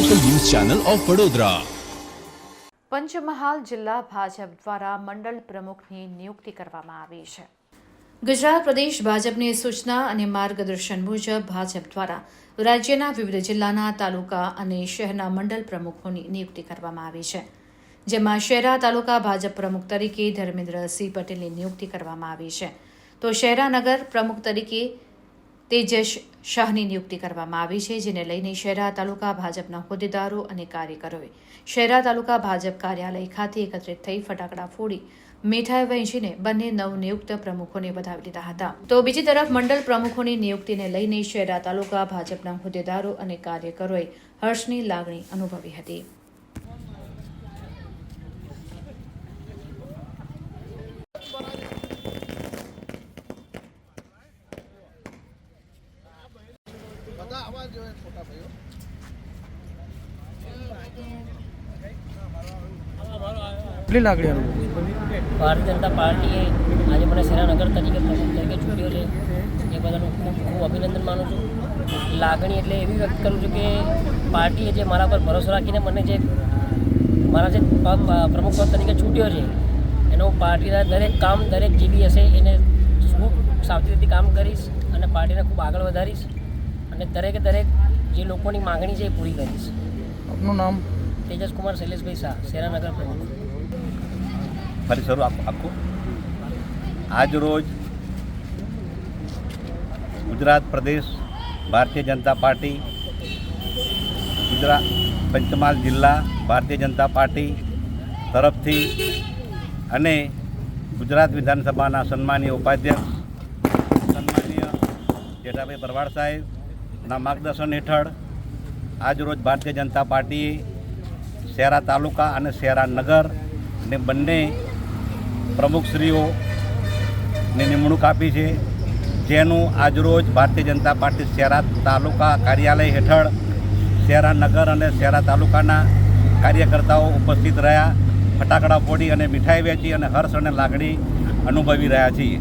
Channel of Vadodara Panchmahal જિલ્લા ભાજપ દ્વારા મંડળ પ્રમુખની નિયુક્તિ કરવામાં આવી છે. ગુજરાત પ્રદેશ ભાજપની સૂચના અને માર્ગદર્શન મુજબ ભાજપ દ્વારા રાજ્યના વિવિધ જિલ્લાના તાલુકા અને શહેરના મંડળ પ્રમુખોની નિયુક્તિ કરવામાં આવી છે. જેમાં શહેરા તાલુકા ભાજપ પ્રમુખ તરીકે ધર્મેન્દ્રસિંહ પટેલની નિયુક્તિ કરવામાં આવી છે. તો શહેરાનગર પ્રમુખ તરીકે તેજસ શાહની નિયુક્તિ કરવામાં આવી છે, જેને લઈને શહેરા તાલુકા ભાજપના હોદ્દેદારો અને કાર્યકરોએ શહેરા તાલુકા ભાજપ કાર્યાલય ખાતે એકત્રિત થઈ ફટાકડા ફોડી મીઠાઈ વહેંચીને બંને નવનિયુક્ત પ્રમુખોને વધાવી લીધા હતા. તો બીજી તરફ મંડળ પ્રમુખોની નિયુક્તિને લઈને શહેરા તાલુકા ભાજપના હોદ્દેદારો અને કાર્યકરોએ હર્ષની લાગણી અનુભવી હતી. કેટલી લાગણી અનુભવ ભારતીય જનતા પાર્ટીએ આજે મને શેરાનગર તરીકે પ્રમુખ તરીકે ચૂંટ્યો છે. એ બધાનું ખૂબ ખૂબ અભિનંદન માનું છું. લાગણી એટલે એવી વ્યક્ત કરું છું કે પાર્ટીએ જે મારા પર ભરોસો રાખીને મને જે મારા જે પ્રમુખ પદ તરીકે છૂટ્યો છે એનો હું પાર્ટીના દરેક કામ દરેક જે બી હશે એને ખૂબ સાવચેતીથી કામ કરીશ અને પાર્ટીને ખૂબ આગળ વધારીશ. અને દરેકે દરેક જે લોકોની માગણી છે એ પૂરી કરીશ આપનું નામ? તેજસ કુમાર શૈલેષભાઈ શાહ સેરાનગર પ્રમુખ. ફરી શરૂ આપ આજ રોજ ગુજરાત પ્રદેશ ભારતીય જનતા પાર્ટી ગુજરાત પંચમહાલ જિલ્લા ભારતીય જનતા પાર્ટી તરફથી અને ગુજરાત વિધાનસભાના સન્માનીય ઉપાધ્યક્ષ સન્માનીય જેઠાભાઈ ભરવાડ સાહેબના માર્ગદર્શન હેઠળ આજરોજ ભારતીય જનતા પાર્ટીએ શહેરા તાલુકા અને શહેરા નગર ને બંને પ્રમુખશ્રીઓની નિમણૂક આપી છે. જેનું આજરોજ ભારતીય જનતા પાર્ટી શહેરા તાલુકા કાર્યાલય હેઠળ શહેરા નગર અને શહેરા તાલુકાના કાર્યકર્તાઓ ઉપસ્થિત રહ્યા. ફટાકડા ફોડી અને મીઠાઈ વેચી અને હર્ષ અને લાગણી અનુભવી રહ્યા છીએ.